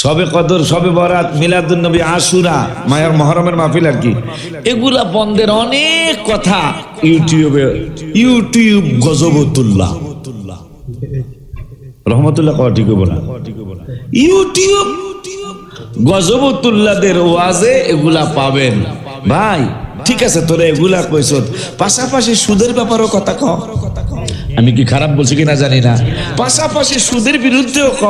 সবে কদর সবে বরাত মিলাদুন নবী আশুরা মায়ার মহরমের মাহফিল আর কি। এগুলা বন্ধের অনেক কথা। ইউটিউবে ইউটিউব গজবতুল্লাহ। রহমতুল্লাহ কওয়া ঠিক না ইউটিউব গজবতুল্লাদের ওয়াজে এগুলা পাবেন। ভাই ঠিক আছে তোরা এগুলা কইস পাশাপাশি সুদের ব্যাপারেও কথা ক আমি কি খারাপ বলছি কিনা জানি না। পাশাপাশি সুদের বিরুদ্ধেও ক,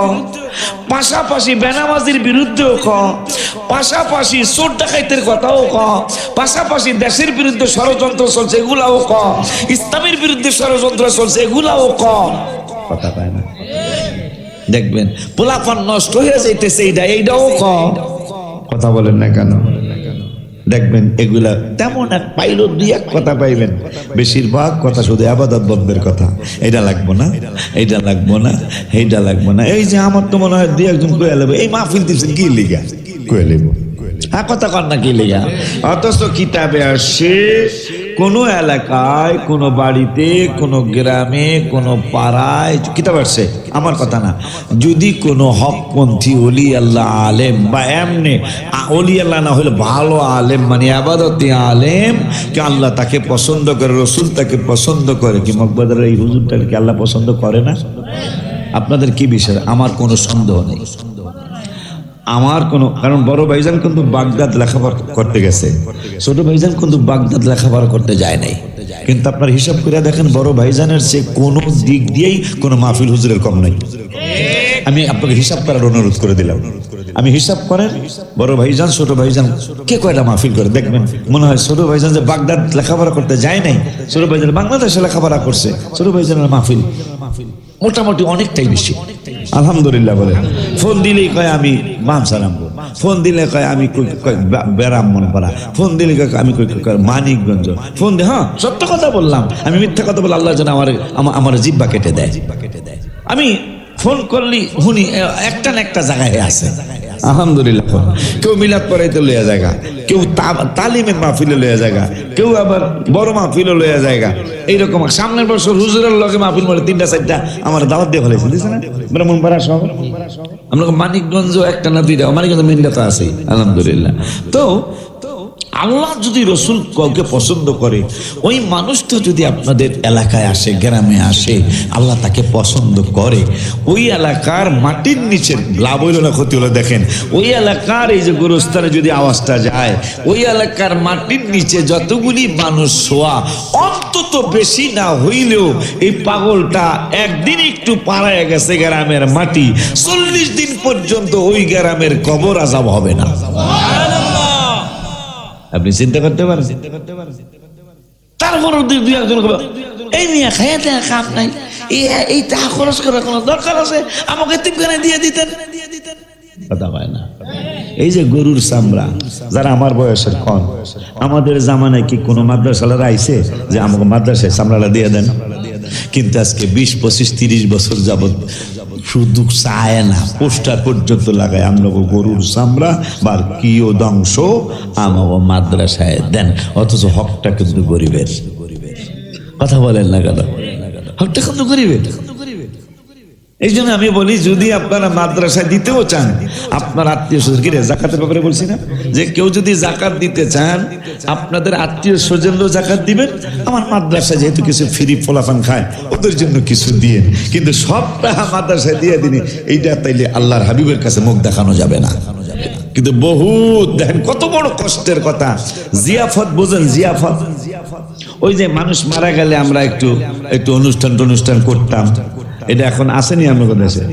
পাশাপাশি বেনামাজির বিরুদ্ধেও ক, পাশাপাশি চোর ডাকাইতের কথাও ক, পাশাপাশি দেশের বিরুদ্ধে ষড়যন্ত্র চলছে এগুলাও ক, ইসলামের বিরুদ্ধে ষড়যন্ত্র চলছে এগুলাও ক। কথা পায় না। দেখবেন, পোলাপান নষ্ট হয়ে যাইতেছে এইটা এইটাও ক। কথা বলেন না কেন? দেখবেন এগুলা তেমন এক পাইলট দুই এক কথা পাইবেন। বেশিরভাগ কথা শুধু আবাদত বন্ধের কথা। এটা লাগবো না এইটা লাগবো না এইটা লাগবো না। এই যে আমার তো মনে হয় দুই একজন কয়ে লেবো এই মাহফিল দিচ্ছেন কি লিগা? কয়ে লেবো হ্যাঁ কথা কর না কি লিগা? অথচ কিতাবে আসে কোনো এলাকায়, কোনো বাড়িতে, কোনো গ্রামে, কোনো পাড়ায়, কিতাব আসছে, আমার কথা না। যদি কোনো হকপন্থী অলি আল্লাহ আলেম বা এমনি অলি আল্লাহ না হলে ভালো আলেম মানে আবাদতি আলেম, কে আল্লাহ তাকে পছন্দ করে, রসুল তাকে পছন্দ করে, কি মকবাদের এই হুজুরটাকে আল্লাহ পছন্দ করে না? আপনাদের কি বিষয়? আমার কোনো সন্দেহ নেই। আমার কোনো কারণ বড় ভাইজান কিন্তু বাগদাদ লেখাপড়া করতে গেছে। ছোট ভাইজান কিন্তু বাগদাদ লেখাপড়া করতে যায় নাই। কিন্তু আপনার হিসাব করে দেখেন, বড় ভাইজানের সে কোনো দিক দিয়েই কোনো মাহফিল হুজুরের কম নাই। আমি আপনাকে হিসাব করার অনুরোধ করে দিলাম। আমি হিসাব করেন, বড় ভাইজান, ছোট ভাইজান, কে কয়টা মাহফিল করে দেখবেন। মনে হয় ছোট ভাইজান যে বাগদাদ লেখাপড়া করতে যায় নাই, ছোট ভাইজান বাংলাদেশে লেখাপড়া করছে, ছোট ভাইজানের মাহফিল মোটামুটি অনেকটাই বেশি। আলহামদুলিল্লাহ বলে। ফোন দিলেই কয় আমি মাম সালাম ফোন দিলে কয় আমি বেরাম মনে করা ফোন দিলে কয় আমি মানিকগঞ্জ। ফোন দিয়ে হ্যাঁ সত্য কথা বললাম। আমি মিথ্যা কথা বলে আল্লাহ যেন আমার, আমার- আমার জিব্বা কেটে দেয়। আমি ফোন করলি, হুনি একটা না একটা জায়গায় আছে। আলহামদুলিল্লাহ। কেউ মিলাদ পড়াইতে লইয়া জায়গা কেউ তালিমে মাহফিলে লইয়া জায়গা কেউ আবার বড় মাহফিলে লইয়া জায়গা এইরকম সামনের বছর হুজুরের লগে মাহফিল মানে তিনটা, চারটা, আমার দাওয়াত দিয়ে ফেলেছে বুঝছে না? ব্রাহ্মণপাড়া শহর আমরা মানিকগঞ্জ একটা না দুইটা মানিকগঞ্জ মিনটা তো আছেই আলহামদুলিল্লাহ। তো আল্লাহ যদি রসুল কাউকে পছন্দ করে, ওই মানুষটা যদি আপনাদের এলাকায় আসে, গ্রামে আসে, আল্লাহ তাকে পছন্দ করে, ওই এলাকার মাটির নিচের লাভ হইল না, ক্ষতি হলো দেখেন, ওই এলাকার এই যে গোরস্থানে যদি আওয়াজটা যায়, ওই এলাকার মাটির নিচে যতগুলি মানুষ শোয়া, অন্তত বেশি না হইলেও এই পাগলটা একদিন একটু পাড়ায় গেছে গ্রামের মাটি, চল্লিশ দিন পর্যন্ত ওই গ্রামের কবর আজাব হবে না। আপনি চিন্তা করতে পারেন। তারপর দুই দুই একজন এই নিয়ে খাইয়া দেয়া কাম নাই। এই এই টাকা খরচ করার কোনো দরকার আছে? আমাকে তিনখানে দিয়ে দিতেন। কথা হয় না। এই যে গরুর চামড়া, যারা আমার বয়সের কম আমাদের জামানায় কি কোনো মাদ্রাসালার আইছে যে আমাকে মাদ্রাসায় চামড়াটা দিয়ে দেন? কিন্তু আজকে বিশ, পঁচিশ, তিরিশ বছর যাবত শুধু চায় না, পোস্টার পর্যন্ত লাগায় আমরা গরুর চামড়া বা কিও দংশ আমাকে মাদ্রাসায় দেন। অথচ হকটা কিন্তু গরিবের। কথা বলেন না কেন? হকটা কিন্তু গরিবের। এই জন্য আমি বলি, যদি আপনারা মাদ্রাসায় দিতেও চান, আপনার আত্মীয় স্বজন কি জাকাতের ব্যাপারে বলছি না? যে কেউ যদি জাকাত দিতে চান, আপনাদের আত্মীয় স্বজনরাও জাকাত দিবেন, আমার মাদ্রাসায় যেহেতু কিছু ফ্রি ফলাফান খায়, ওদের জন্য কিছু দিয়ে কিন্তু সব টাকা মাদ্রাসায় দিয়ে দিনি, এইটা তাইলে আল্লাহর হাবিবের কাছে মুখ দেখানো যাবে না। কিন্তু বহুত, দেখেন কত বড় কষ্টের কথা। জিয়াফত, বোঝেন জিয়াফত। ওই যে মানুষ মারা গেলে আমরা একটু একটু অনুষ্ঠান টনুষ্ঠান করতাম। এটা এখন আসেনি আমাদের দেশে?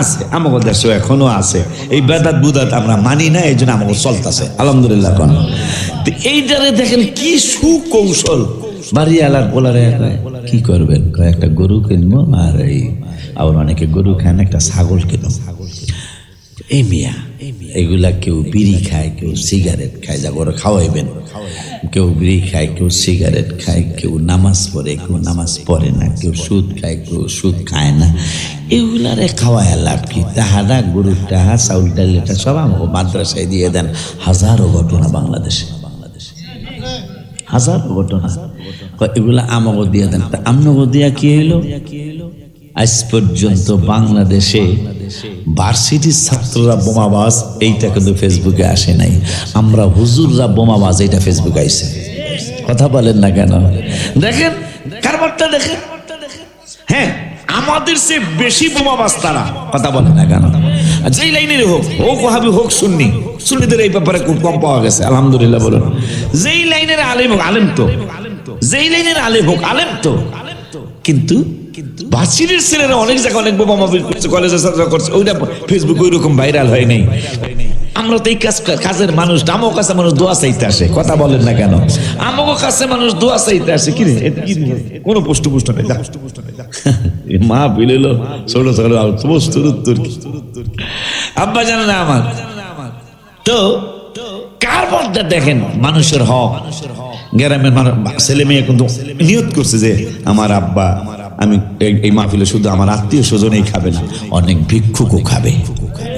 আছে আমাদের দেশে এখনও আছে। এই বেদাত বুদাত আমরা মানি না, এই জন্য আমাকে চলতেছে। আলহামদুলিল্লাহ এখন তো এইটারে দেখেন কি সুকৌশল। বাড়ি আলার বলারে কি করবেন? একটা গরু কিনবো, আর এই, আবার অনেকে গরু খান একটা ছাগল কিনবো। এই মিয়া, এগুলা কেউ বিড়ি খায়, কেউ সিগারেট খায়, যা করে খাওয়াইবেন। কেউ বিড়ি খায়, কেউ সিগারেট খায়, কেউ নামাজ পড়ে, কেউ নামাজ পড়ে না, কেউ সুদ খায়, কেউ সুদ খায় না। এগুলারে খাওয়ায় লাভ কি? তাহারা গরুর টাহা, চাউল, ডাল, এটা সব আমাকে মাদ্রাসায় দিয়ে দেন। হাজারো ঘটনা বাংলাদেশে। হাজারো ঘটনা। এগুলা আমাকে দিয়ে দেন। আমনগো দিয়া কি হইল? আজ পর্যন্ত বাংলাদেশে ভার্সিটির ছাত্ররা বোমাবাজ এইটা কিন্তু ফেসবুকে আসে নাই। আমরা হুজুররা বোমাবাজ এইটা ফেসবুকে আইছে। কথা বলেন না কেন? দেখেন, কারবারটা দেখেন। হ্যাঁ আমাদের সে বেশি বোমাবাজ তারা। কথা বলে না কেন? যেই লাইনের হোক হোক ওহাবি হোক সুন্নি। সুন্নিদের এই ব্যাপারে খুব কম পাওয়া গেছে, আলহামদুলিল্লাহ বলুন। যেই লাইনের আলেম হোক, আলেম তো। যেই লাইনের আলেম হোক, আলেম তো। কিন্তু ভার্সিটির ছেলেরা অনেক জায়গায় অনেক বোমা করছে কলেজে ছাত্র করছে, ওইটা ফেসবুক ওই রকম ভাইরাল হয় নাই। আমরা তো এই কাজ কাজের মানুষ আমার কাছে মানুষ দোয়া চাইতে আসে, কথা বলেন না কেন? আমার কাছে মানুষ দোয়া চাইতে আসে, কি রে? কোনো পোস্ট পোস্ট নেই মা ছোট ছোট উত্তর আব্বা জানে না আমার? তো কার মধ্যে দেখেন মানুষের হক? গ্রামের মানুষ ছেলে মেয়ে কিন্তু নিয়ত করছে যে, আমার আব্বা আমি এই- মাহফিলে শুধু আমার আত্মীয় স্বজনেই খাবে না, অনেক ভিক্ষুকও খাবে।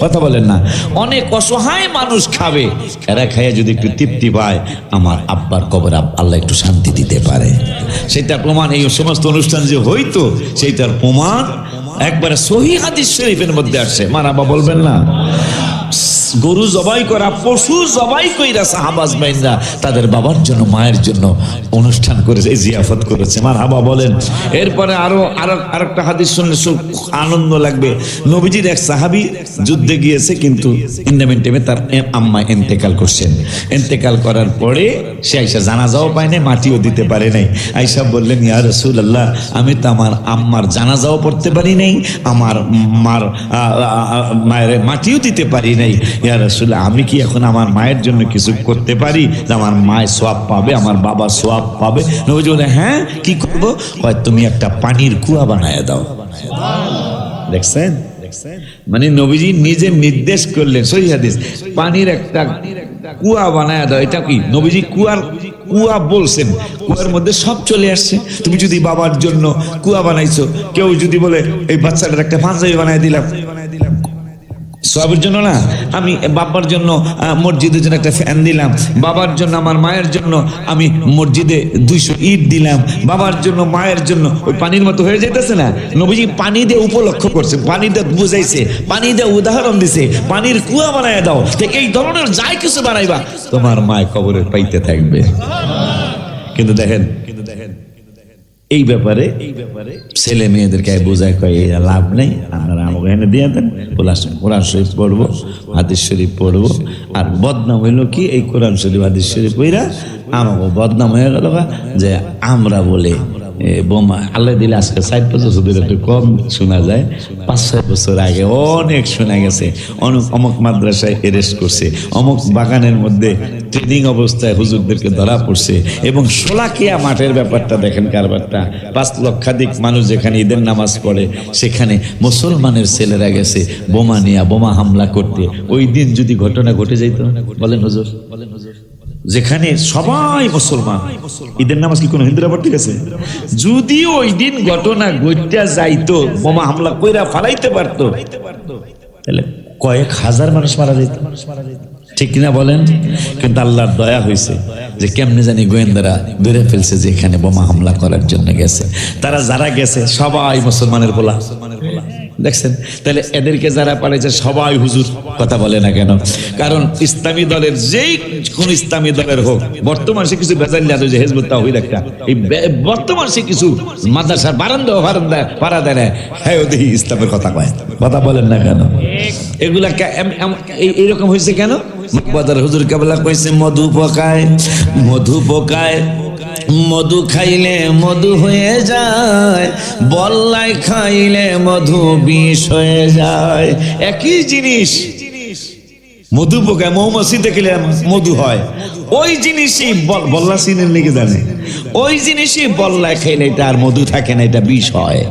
কথা বলেন না, অনেক অসহায় মানুষ খাবে। এরা খাইয়ে যদি একটু তৃপ্তি পায়, আমার আব্বার কবর আল্লাহ একটু শান্তি দিতে পারে। সেটার প্রমাণ, এই সমস্ত অনুষ্ঠান যে হইতো, সেইটার প্রমাণ একবারে সহি হাদিস শরীফের মধ্যে আসছে। মারাবা বলবেন না? গরু জবাই করা, পশু জবাই কইরা সাহাবাজ বাইনরা তাদের বাবার জন্য, মায়ের জন্য অনুষ্ঠান করেছে, জিয়াফত করেছে। মার হাবা বলেন। এরপরে আরও আরও, আরেকটা হাদিস শুনলে আনন্দ লাগবে। নবীজির এক সাহাবি যুদ্ধে গিয়েছে, কিন্তু ইন্ডামেন টাইমে তার আম্মা এন্তেকাল করছেন। এন্তেকাল করার পরে সে আইসা জানাজাও পায় নাই, মাটিও দিতে পারে নাই। আইসা বললেন, ইয়া রসুল আল্লাহ আমি তো আমার আম্মার জানাজাও পড়তে পারি নাই, আমার মার মায়ের মাটিও দিতে পারি নাই। ইয়া রসুল আমি কি এখন আমার মায়ের জন্য কিছু করতে পারি? আমার মায়ের সোয়াব পাবে, আমার বাবা সোয়াব পাবে। নবীজি বলে হ্যাঁ কি করব? হয় তুমি একটা পানির কুয়া বানায় দাও। দেখছেন? মানে নবীজি নিজে নির্দেশ করলেন, সহি হাদিস, পানির একটা কুয়া বানায় দাও। এটা কি? নবীজি কুয়ার কুয়া বলছেন, কুয়ার মধ্যে সব চলে আসছে। তুমি যদি বাবার জন্য কুয়া বানাইছো, কেউ যদি বলে, এই বাচ্চাটার একটা পাঞ্জাবি বানায় দিলাম। সবের জন্য না, আমি বাবার জন্য মসজিদের জন্য একটা ফ্যান দিলাম, বাবার জন্য, আমার মায়ের জন্য, আমি মসজিদে দুইশো ইট দিলাম, বাবার জন্য, মায়ের জন্য, ওই পানির মতো হয়ে যাইতেছে না। নবীজি পানি দিয়ে উপলক্ষ করছে, পানি দিয়ে বুঝাইছে, পানি দিয়ে উদাহরণ দিছে, পানির কুয়া বানায় দাও এই ধরনের যাই কিছু বানাইবা, তোমার মায় কবরে পাইতে থাকবে। কিন্তু দেখেন এই ব্যাপারে ছেলে মেয়েদেরকে বোঝায়, কয় এই লাভ নেই আপনারা আমাকে এনে দিয়ে দেন, কোরআন শরীফ পড়ব, হাদিস শরীফ পড়ব, আর বদনাম হইল কি, এই কোরআন শরীফ, হাদিস শরীফ পইরা আমাকে বদনাম হয়ে গেল যে আমরা বলে বোমা। আল্লাহ দিলে আজকে ষাট বছর ধরে একটু কম শোনা যায়, পাঁচ, ছয় বছর আগে অনেক শোনা গেছে। অনেক অমুক মাদ্রাসায় এরেস্ট করছে, অমুক বাগানের মধ্যে ট্রেনিং অবস্থায় হুজুরদেরকে ধরা পড়ছে এবং সোলাকিয়া মাঠের ব্যাপারটা দেখেন কারবারটা। পাঁচ লক্ষাধিক মানুষ যেখানে ঈদের নামাজ পড়ে, সেখানে মুসলমানের ছেলেরা গেছে বোমা নিয়ে, বোমা হামলা করতে। ওই দিন যদি ঘটনা ঘটে যাইতো বলেন হুজুর বলেন হুজুর। যেখানে সবাই মুসলমান। ঈদের নামাজ কি কোনো হিন্দুরা পড়তে গেছে? যদি ওই দিন ঘটনা ঘটতে যাইতো, বোমা হামলা কইরা ফালাইতে পারতো। তাহলে কয়েক হাজার মানুষ মারা যেত। ঠিক কিনা বলেন? কিন্তু আল্লাহর দয়া হয়েছে যে কেমনে জানি গোয়েন্দারা ধরে ফেলছে যে এখানে বোমা হামলা করার জন্য গেছে। তারা যারা গেছে, সবাই মুসলমানের বলা দেখছেন? তাহলে এদেরকে যারা পারেছে সবাই হুজুর কথা বলে না কেন? কারণ ইসলামী দলের যেই কোন ইসলামী দলের হোক বর্তমান সে কিছু বেজাল জানো যে হেজবুত তাহিদ একটা এই বর্তমান সে কিছু মাদ্রাসার বারান্দা বারান্দা পাড়া দেয় না, হ্যাঁ ও ইসলামের কথা কয়। কথা বলেন না কেন? এগুলা এইরকম হয়েছে কেন? বাজার হুজুর কেবলা কইছে মধু পকায় মধু পকায় মধু খাইলে মধু হয়ে যায় বল্লাই খাইলে মধু বিষ হয়ে যায়। একই জিনিস। মধু পোকায় মৌমাছিতে খেলে মধু হয়। ওই জিনিসই বল- বল্লা সিনের লেগে জানে। ওই জিনিসই বল্লায় খাইলে এটা আর মধু থাকে না, এটা বিষ হয়।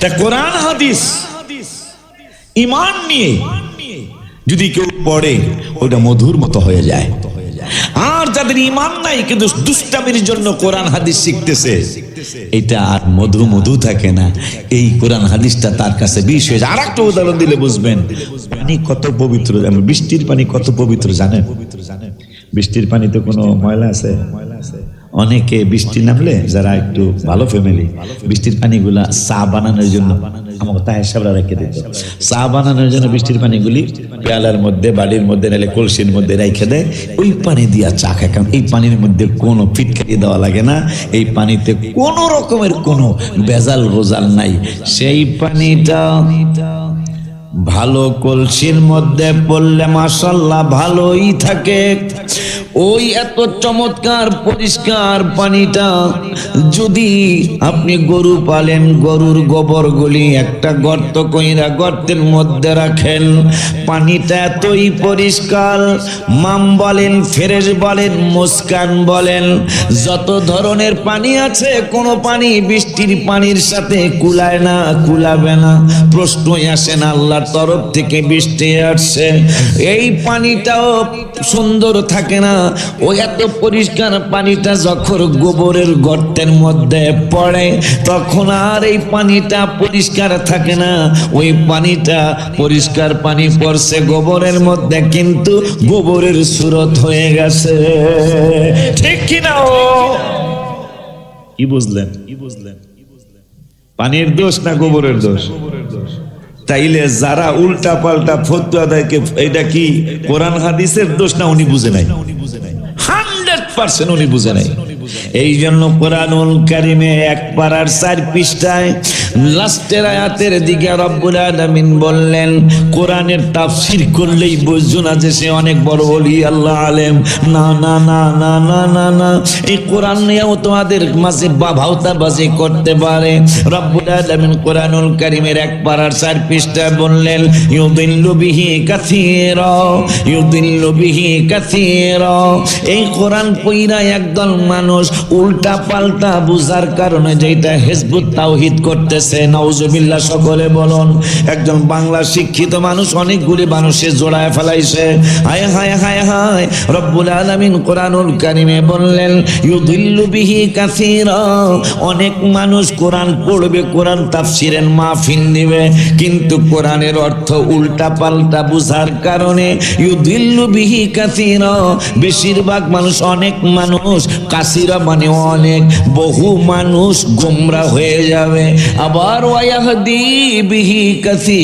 তা কোরআন, হাদিস, ইমান নিয়ে যদি কেউ পড়ে, ওটা মধুর মতো হয়ে যায়। আর যাদের ইমান নাই, কিন্তু দুষ্টামির জন্য কোরআন হাদিস শিখতেছে, এটা আর মধু মধু থাকে না। এই কোরআন হাদিসটা তার কাছে বিষ হয়ে যায়। আর একটা উদাহরণ দিলে বুঝবেন, পানি কত পবিত্র, বৃষ্টির পানি কত পবিত্র জানেন? বৃষ্টির পানিতে কোনো ময়লা আছে? অনেকে বৃষ্টি নামলে যারা একটু ভালো ফ্যামিলি বৃষ্টির পানিগুলা চা বানানোর জন্য আমাকে তাহের সাহেবরা রেখে দিত। চা বানানোর জন্য বৃষ্টির পানিগুলি পেয়ালার মধ্যে বাড়ির মধ্যে, নাহলে কলসির মধ্যে রেখে দেয়। ওই পানি দিয়া চা খায়। কারণ এই পানির মধ্যে কোনো ফিটকারি দেওয়া লাগে না। এই পানিতে কোনো রকমের কোনো বেজাল রোজাল নাই। সেই পানিটা ভালো কলসির মধ্যে পড়লে মাসাল্লাহ ভালোই থাকে। ওই এত চমৎকার, পরিষ্কার পানিটা যদি আপনি গরু পালেন, গরুর গোবরগুলি একটা গর্ত কইরা গর্তের মধ্যে রাখেন। পানিটা এতই পরিষ্কার, মাম বলেন, ফেরেশ বলেন, মুস্কান বলেন, যত ধরনের পানি আছে, কোনো পানি বৃষ্টির পানির সাথে কুলায় না, কুলাবে না। প্রশ্নই আসে না আল্লাহর তরফ থেকে বৃষ্টি আসছে। এই পানিটাও সুন্দর থাকে না। ওই এত পরিষ্কার পানিটা যখন গোবরের গর্তের মধ্যে পড়ে, তখন আর এই পানিটা পরিষ্কার থাকে না। ওই পানিটা পরিষ্কার পানি পড়ছে গোবরের মধ্যে, কিন্তু গোবরের সুরত হয়ে গেছে। ঠিক কিনা ও? কি বুঝলেন? কি বুঝলেন পানির দোষ না গোবরের দোষ গোবরের দোষ? তাইলে যারা উল্টা পাল্টা ফতুয়া দেয় এটা কি কোরআন হাদিসের দোষ না উনি বুঝে নাই? হান্ড্রেড পার্সেন্ট উনি বুঝে নাই। এই জন্য কোরআনুল কারিমে এক পাড়ার চার পৃষ্ঠায় লাস্টের আয়াতের দিকে রব্বুল আলামিন বললেন, কোরআনের তাফসীর করলেই বুঝছ না যে সে অনেক বড় ওলি, আল্লাহ আলেম। না না না না না না না। এই কোরআন নিয়েও তোমাদের মাঝে ভাওতাবাজি করতে পারে। রব্বুল আলামিন কোরআনুল কারিমের এক পাড়ার চার পৃষ্ঠায় বললেন, ইউদিল্লু বিহি কাসীরা, ইউদিল্লু বিহি কাসীরা। এই কোরআন পইরা একদল মানুষ উল্টা পাল্টা বুঝার কারণে যেটা হেজবুত তাওহিদ করতেছে নাউজুবিল্লাহ সকলে বলুন, একজন বাংলা শিক্ষিত মানুষ অনেকগুলি মানুষের জোড়ায় ফেলাইছে। হায় হায় হায় হায়, রব্বুল আলামিন কোরআনুল কারিমে বললেন, ইউদিল্লু বিহি কাসীরা অনেক মানুষ কোরআন পড়বে, কোরআন তাফসিরের মাহফিল দিবে কিন্তু কোরআনের অর্থ উল্টা পাল্টা বুঝার কারণে ইউদিল্লু বিহি কাসীরা, বেশিরভাগ মানুষ অনেক মানুষ কাসিরা মানে অনেক, বহু মানুষ গোমরা হয়ে যাবে। আবার ওয়াহদি বিহি কাসি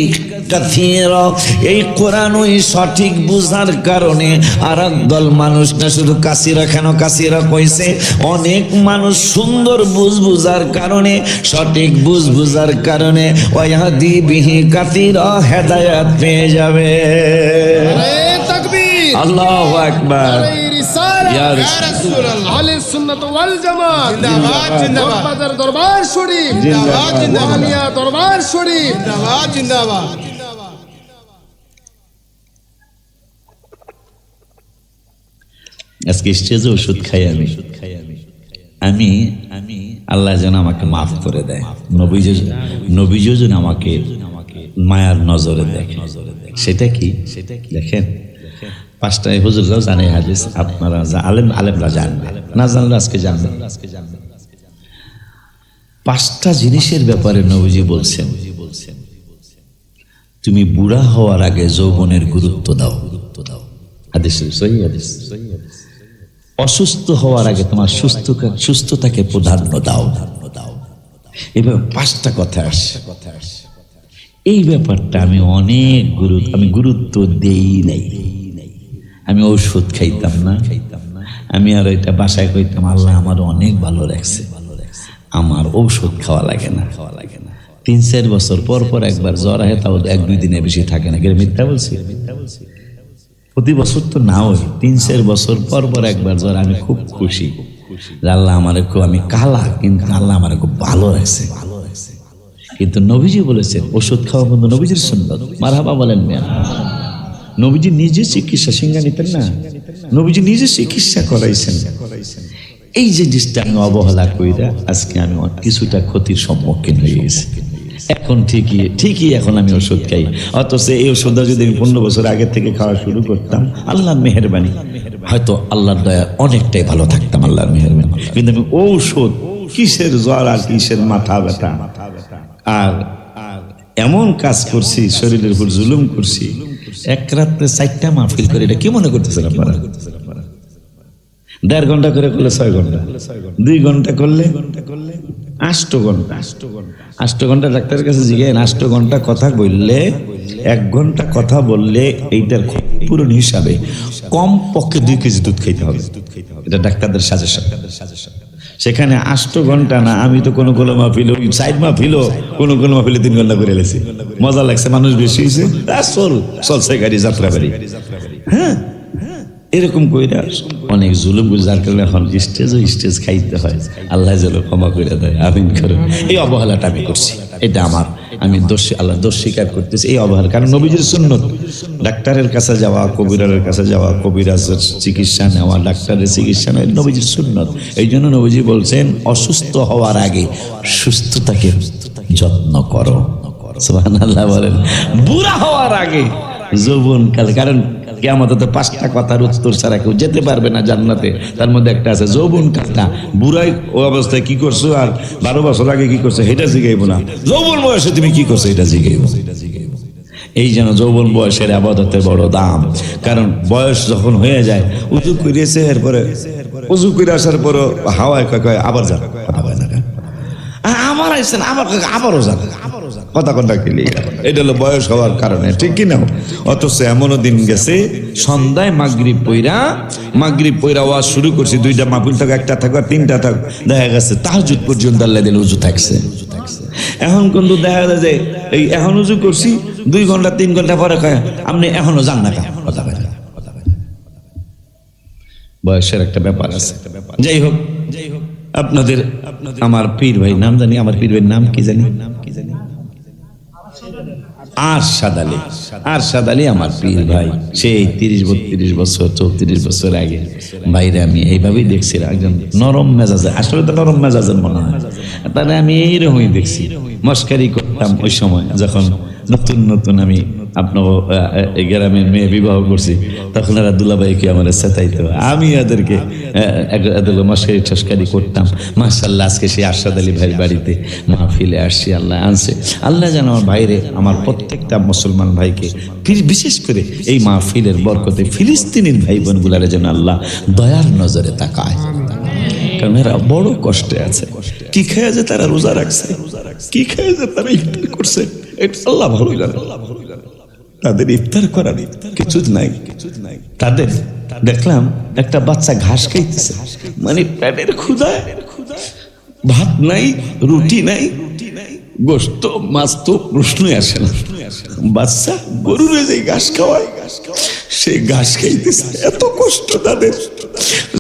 এই কোরআন ওই সঠিক বুঝার কারণে আর দল মানুষ না শুধু কাশিরা কেন কাসিরা কইছে? অনেক মানুষ সুন্দর বুঝ বুঝার কারণে সঠিক বুঝ বুঝার কারণে ওয়াহদি বিহি কাসিরা হেদায়াত পেয়ে যাবে। আল্লাহু আকবার। নারে রিসালাত রাসূল। রাসূলুল্লাহ আহলে সুন্নাত ওয়াল জামাত জিন্দাবাদ, জিন্দাবাদ। বাজার দরবার শরীফ জিন্দাবাদ, জিন্দাবাদ। ওয়ালিয়া দরবার শরীফ জিন্দাবাদ জিন্দাবাদ আজকে স্টেজে ওষুধ খাই আমি আমি আমি আল্লাহ যেন আমাকে মাফ করে দেয় নবীজ নবীজ যেন আমাকে মায়ার নজরে দেখে সেটা কি সেটা কি দেখেন পাঁচটা হুজুররাও জানে হাদিস, আপনারা যা- আলেম আলেমরা জানবে। না জানলে আজকে জানবে পাঁচটা জিনিসের ব্যাপারে নবীজি বলছেন, তুমি বুড়া হওয়ার আগে যৌবনের গুরুত্ব দাও। গুরুত্ব দাও হাদিস সহি, হাদিস। অসুস্থ হওয়ার আগে তোমার সুস্থ সুস্থতাকে প্রাধান্য দাও। দাও এবার পাঁচটা কথা আসছে কথা আসছে। এই ব্যাপারটা আমি অনেক গুরুত্ব আমি গুরুত্ব দেই নাই। আমি ঔষধ খাইতাম না। খাইতাম না আমি আর এটা বাসায় কইতাম, আল্লাহ আমার অনেক ভালো রাখছে। ভালো রাখছে আমার ঔষধ খাওয়া লাগে না। খাওয়া লাগে না তিন চার বছর পর পর একবার জ্বর আহে, তাও এক দুই দিনে বেশি থাকে না। কিন্তু মিথ্যা বলছি মিথ্যা বলছি? প্রতি বছর তো না ওই তিন চার বছর পর পর একবার জ্বর, আমি খুব খুশি। আল্লাহ আমার খুব, আমি কালা, কিন্তু আল্লাহ আমার খুব ভালো রাখছে। ভালো রাখছে কিন্তু নবীজি বলেছেন ওষুধ খাওয়া বন্ধু নবীজির সুন্দর মারহাবা বলেন, মিয়া নবীজি নিজে চিকিৎসা সিঙ্গা নিতেন না। নবীজি নিজে চিকিৎসা করাইছেন। এই যে জিনিসটা আমি অবহেলা কইরা আজকে আমি কিছুটা ক্ষতির সম্মুখীন হয়ে গেছি। এখন ঠিকই ঠিকই এখন আমি ওষুধ খাই। অথচ এই ওষুধটা যদি আমি পনেরো বছর আগে থেকে খাওয়া শুরু করতাম, আল্লাহর মেহরবানি। হয়তো আল্লাহর দয়া অনেকটাই ভালো থাকতাম, আল্লাহর মেহরবানি। কিন্তু আমি ঔষধ কিসের জ্বর আর কিসের মাথা ব্যথা? আর এমন কাজ করছি, শরীরের উপর জুলুম করছি এক রাত্রে চারটা মাহফিল করে এটা কি মনে করতেছেন আপনারা? দেড় ঘণ্টা করে করলে ছয় ঘণ্টা দুই ঘণ্টা করলে আষ্ট ঘণ্টা। আষ্ট ঘণ্টা। ডাক্তারের কাছে জিজ্ঞেন আষ্ট ঘণ্টা কথা বললে এক ঘণ্টা কথা বললে এইটার ক্ষতিপূরণ হিসাবে কম পক্ষে দুই কেজি দুধ খেতে হবে। এটা ডাক্তারদের সাজেশন সেখানে আষ্ট ঘণ্টা না, আমি তো কোনো কোনো মাহফিল সাইড মাহফিল কোনো কোনো মাহফিলে তিন ঘণ্টা করে এলেছি মজা লাগছে, মানুষ বেশি হয়েছে চল চল চলছে গাড়ি যাত্রা গাড়ি হ্যাঁ এরকম কইরা অনেক জুলুম যার কারণে এখন স্টেজ ও স্টেজ খাইতে হয়। আল্লাহ যেন ক্ষমা করে দেয়, আমিন করে এই অবহেলাটা আমি করছি। এটা আমার আমি দোষ আল্লাহ দোষ স্বীকার করতেছি। এই অবহেলা। কারণ নবীজির সুন্নত। ডাক্তারের কাছে যাওয়া কবিরারের কাছে যাওয়া কবিরাজের চিকিৎসা নেওয়া ডাক্তারের চিকিৎসা নেওয়া নবীজির সুন্নত। এই জন্য নবীজি বলছেন অসুস্থ হওয়ার আগে সুস্থতাকে যত্ন করো। সুবহানাল্লাহ বলেন। বুড়া হওয়ার আগে যৌবন কাল কারণ কেমন তো পাঁচটা কথার উত্তর ছাড়া কেউ যেতে পারবে না জান্নাতে। তার মধ্যে একটা আছে যৌবন কালটা বুড়াই ও অবস্থায় কি করছ আর বারো বছর আগে কি করছ সেটা জিগাইব না। যৌবন বয়সে তুমি কি করছ এটা জিগাইব। এই যেন যৌবন বয়সের আবাদতের বড় দাম। কারণ বয়স যখন হয়ে যায় উজু করিয়েছে এরপরে উজু করে আসার পরও হাওয়ায় কয় কয় আবার যান। আবার আইসেন আবার কয়, আবারও যান। কথা কথা কিলি এটা হলো বয়স হওয়ার কারণে, ঠিক কি না? অথচ এমনও দিন গেছে, সন্ধ্যায় মাগরিব পইরা মাগরিব পইরা ওয়াজ শুরু করছি, দুইটা মাহফিল থাক একটা থাক তিনটা থাক দেখা গেছে তাহাজুদ পর্যন্ত আল্লাহ দিলে উজু থাকছে। এখন কিন্তু দেখা যায় যে, এই এখন উজু করছি, দুই ঘণ্টা, তিন ঘণ্টা পরে কয়, আপনি এখনও যান না কথা। বয়সের একটা ব্যাপার আছে। যাই হোক যাই হোক আপনাদের, আমার পীর ভাই, নাম জানি, আমার পীর ভাইয়ের নাম কি জানি? নাম কি আলী। আর আলী আমার পীর ভাই। সেই তিরিশ বত্রিশ বছর, চৌত্রিশ বছর আগে বাইরে আমি এইভাবেই দেখছিলাম একজন নরম মেজাজে আসলে তো নরম মেজাজের মনে হয়। তাহলে আমি এইরকমই দেখছি। মস্কারি করতাম ওই সময়, যখন নতুন নতুন আমি আপনার গ্রামের মেয়ে বিবাহ করছি, তখন এরা দুলাভাইকে আমার চেতাইতো আমি এদেরকে মস্কারি টস্কারি করতাম। মাসাল্লাহ আজকে সেই আরশাদ আলী ভাইয়ের বাড়িতে মাহফিলে আসছি, আল্লাহ আনছে। আল্লাহ যেন আমার বাইরে আমার প্রত্যেকটা মুসলমান ভাইকে বিশেষ করে এই মাহফিলের বরকতে ফিলিস্তিনির ভাই বোনগুলারে যেন আল্লাহ দয়ার নজরে তাকায়। কারণ এরা বড় কষ্টে আছে। কি খেয়ে যে তারা রোজা রাখছে? কি খেয়ে যে তারা ইফতার করছে? এটা আল্লাহ ভালো জানে। তাদের ইফতার করার কিছু নাই। তাদের দেখলাম একটা বাচ্চা ঘাস খাইতেছে। মানে পেটের ক্ষুদায় ভাত নাই, রুটি নাই, গোস্ত, মাছ তো প্রশ্নই আসে না। বাচ্চা গরুরে যে ঘাস খাওয়ায় সেই ঘাস খাইতেছে। এত কষ্ট তাদের।